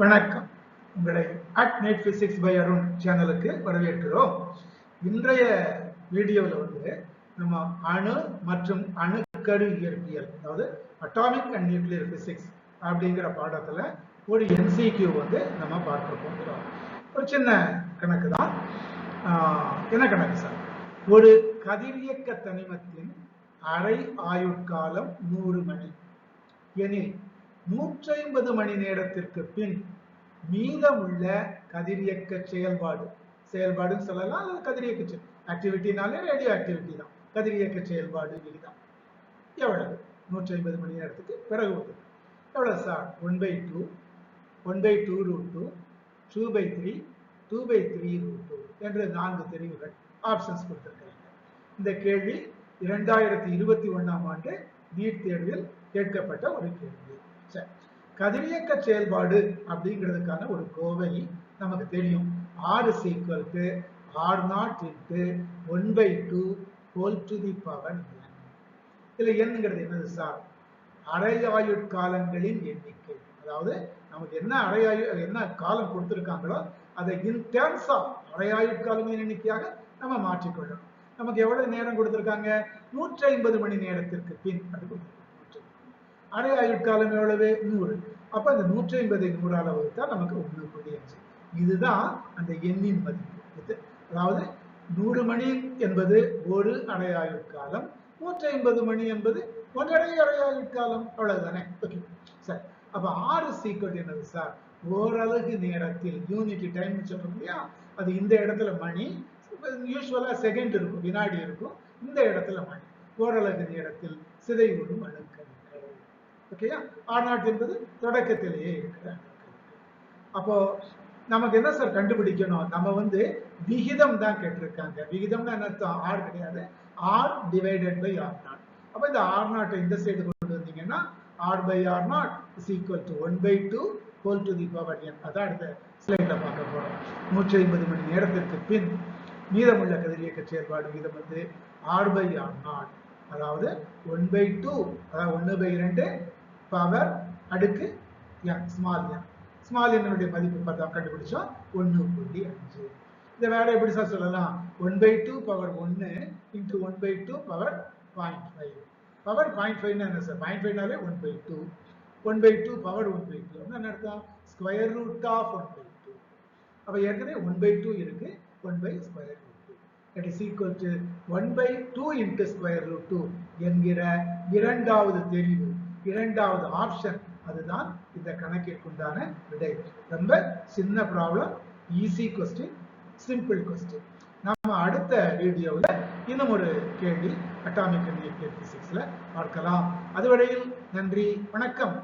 வணக்கம். உங்களை at net physics by Arun சேனலுக்கு வரவேற்கிறோம். இன்றைய வீடியோவில் வந்து நம்ம அணு மற்றும் அணுக்கரு இயற்பியல் அதாவது அட்டாமிக் அண்ட் நியூக்ளியர் பிசிக்ஸ் அப்படிங்கிற பாடத்தில் ஒரு என்சிக்யூ வந்து நம்ம பார்க்க போகிறோம். ஒரு சின்ன கணக்கு தான். என்ன கணக்கு சார்? ஒரு கதிரியக்க தனிமத்தின் அரை ஆயுட்காலம் நூறு மணி. எனில் நூற்றி ஐம்பது மணி நேரத்திற்கு பின் மீதமுள்ள கதிரியக்க செயல்பாடு. செயல்பாடுன்னு சொல்லலாம் அல்லது கதிரியக்க ஆக்டிவிட்டினாலே ரேடியோ ஆக்டிவிட்டி தான். கதிரியக்க செயல்பாடு விகிதம் எவ்வளவு? நூற்றி ஐம்பது மணி நேரத்துக்கு பிறகு வருது எவ்வளவு sir? One by two one by two root two two by three two by three root two என்று நான்கு தெரிவுகள் ஆப்ஷன்ஸ் கொடுத்திருக்கிறாங்க. இந்த கேள்வி இரண்டாயிரத்தி இருபத்தி ஒன்றாம் ஆண்டு நீட் தேர்வில் கேட்கப்பட்ட ஒரு கேள்வி. சரி. கதிரியக்க செயல்பாடு அப்படிங்கிறதுக்கான ஒரு கோவை நமக்கு தெரியும். R is equal to R naught into one by two whole to the power இதில் என்னங்கிறது என்னது சார் அரையாயுட்காலங்களின் எண்ணிக்கை. அதாவது நமக்கு என்ன அரையாயு என்ன காலம் கொடுத்திருக்காங்களோ அதை இன் டேர்ம்ஸ் ஆஃப் அரையாயுட்காலங்களின் எண்ணிக்கையாக நம்ம மாற்றிக்கொள்ளணும். நமக்கு எவ்வளவு நேரம் கொடுத்திருக்காங்க? நூற்றி ஐம்பது மணி நேரத்திற்கு பின். அது கொடுத்துருக்காங்க. அரை ஆயுட்காலம் எவ்வளவு? நூறு. அப்ப அந்த நூற்றி ஐம்பதை நூறால வகுத்தா நமக்கு ஒன்று புள்ளி அஞ்சு. இதுதான் அந்த எண்ணின் மதிப்பு. அதாவது நூறு மணி என்பது ஒரு அரை ஆயுட்காலம் நூற்றி ஐம்பது மணி என்பது ஒன்றரை அரை ஆயுட்காலம் அவ்வளவுதானே? ஓகே சரி அப்ப ஆறு சீக்கிரம் என்னது சார் ஓரலகு நேரத்தில் யூனிட் டைம் சொல்றோம் இல்லையா? அது இந்த இடத்துல மணி யூஸ்வலா செகண்ட் இருக்கும் வினாடி இருக்கும். இந்த இடத்துல மணி. ஓரலகு நேரத்தில் சிதைவுறும் அணுக்கள் ஓகேயா? ஆர் என்பது தொடக்கத்திலேயே அப்போ நமக்கு என்ன சார் கண்டுபிடிக்கணும்? நம்ம வந்து விகிதம் தான் கேட்டிருக்காங்க. விகிதம்னா என்ன அர்த்தம்? ஆர் கிடையாது. R divided by R naught அப்ப இந்த ஆர் நாட்டை இந்த சைடு கொண்டு வந்தீங்கன்னா R by R naught is equal to one by two whole to the power N அதான் அடுத்த ஸ்லைட்ல பார்க்க போறோம். நூற்றி ஐம்பது மணி நேரத்திற்கு பின் மீதமுள்ள கதிரியக்க செயற்பாடு விகிதம் வந்து ஆர் பை ஆர் நாட் அதாவது ஒன் பை டூ அதாவது ஒன்று பை இரண்டு பவர் அடுக்கு என் ஸ்மால் என் ஸ்மால் என்னுடைய மதிப்பு பார்த்தா கண்டுபிடிச்சோம் ஒன்று புள்ளி அஞ்சு. இதை வேற எப்படி சார் சொல்லலாம்? ஒன் பை டூ பவர் ஒன்று into one by two power point five power point ஃபைவ்னா என்ன sir point ஃபைவ்னாலே one by two one by two power one by two என்ன அர்த்தம்? Square root of one by two அப்போ ஏற்கனவே one by two இருக்கு. One by square root two that is equal to one by two into square root two என்கிற இரண்டாவது தெரிவு இரண்டாவது option அதுதான் இந்த கணக்கிற்குண்டான விடை. ரொம்ப சின்ன problem easy question simple question நாம அடுத்த வீடியோவில் இன்னும் ஒரு கேள்வி அட்டாமிக் அண்ட் நியூக்ளியர் பிசிக்ஸ்ல பார்க்கலாம். அதுவரையில் நன்றி வணக்கம்.